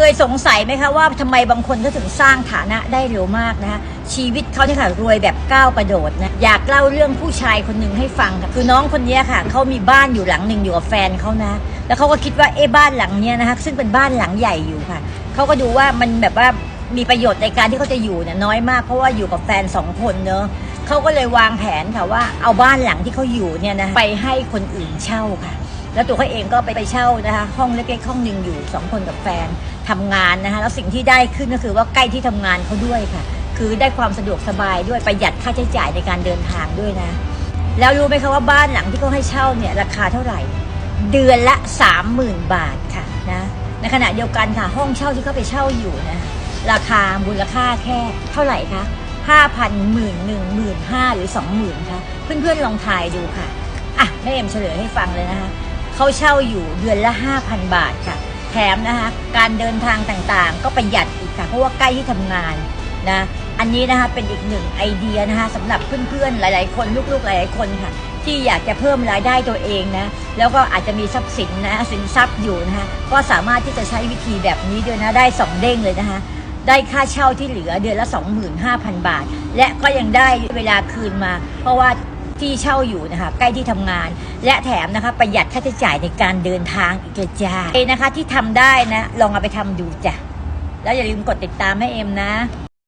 เคยสงสัยไหมคะว่าทำไมบางคนเขาถึงสร้างฐานะได้เร็วมากนะคะชีวิตเขาเนี่ยค่ะรวยแบบก้าวกระโดดนะอยากเล่าเรื่องผู้ชายคนหนึ่งให้ฟังค่ะคือน้องคนนี้ค่ะเขามีบ้านอยู่หลังหนึ่งอยู่กับแฟนเขานะ แล้วเขาก็คิดว่าเอ๊บ้านหลังเนี้ยนะคะซึ่งเป็นบ้านหลังใหญ่อยู่ค่ะเขาก็ดูว่ามันแบบว่ามีประโยชน์ในการที่เขาจะอยู่เนี่ยน้อยมากเพราะว่าอยู่กับแฟนสองคนเนอะเขาก็เลยวางแผนค่ะว่าเอาบ้านหลังที่เขาอยู่เนี่ยนะไปให้คนอื่นเช่าค่ะ แล้วตัวเขาเองก็ไปไปเช่านะคะ ห้องเล็กๆห้องหนึ่งอยู่สองคนกับแฟนทำงานนะคะแล้วสิ่งที่ได้ขึ้นก็คือว่าใกล้ที่ทำงานเขาด้วยค่ะ คือได้ความสะดวกสบายด้วยประหยัดค่าใช้จ่ายในการเดินทางด้วยนะ แล้วรู้ไหมคะว่าบ้านหลังที่เขาให้เช่าเนี่ยราคาเท่าไหร่ เดือนละสามหมื่นบาทค่ะนะในขณะเดียวกันค่ะห้องเช่าที่เขาไปเช่าอยู่นะราคามูลค่าแค่เท่าไหร่คะห้าพันหมื่นหนึ่งหมื่นห้าหรือสองหมื่นคะเพื่อนๆลองทายดูค่ะอะแม่เอ็มเฉลยให้ฟังเลยนะคะ เขาเช่าอยู่เดือนละ 5,000 บาทค่ะ แถมนะคะการเดินทางต่างๆ ก็ประหยัดอีกค่ะ เพราะว่าใกล้ที่ทำงานนะอันนี้นะคะเป็นอีกหนึ่งไอเดียนะคะสำหรับเพื่อนๆหลาย ๆ คนลูกๆหลายๆคนค่ะ ที่อยากจะเพิ่มรายได้ตัวเองนะแล้วก็อาจจะมีทรัพย์สินนะสินทรัพย์อยู่นะคะก็สามารถที่จะใช้วิธีแบบนี้ด้วยนะได้สองเด้งเลยนะคะได้ค่าเช่าที่เหลือเดือนละ 25,000 บาท และก็ยังได้เวลาคืนมา เพราะว่า ที่เช่าอยู่นะคะใกล้ที่ทำงาน และแถมนะคะประหยัดค่าใช้จ่ายในการเดินทางอีกจ้าเอนะคะที่ทำได้นะ ลองเอาไปทำดูจ้ะแล้วอย่าลืมกดติดตามให้เอ็มนะ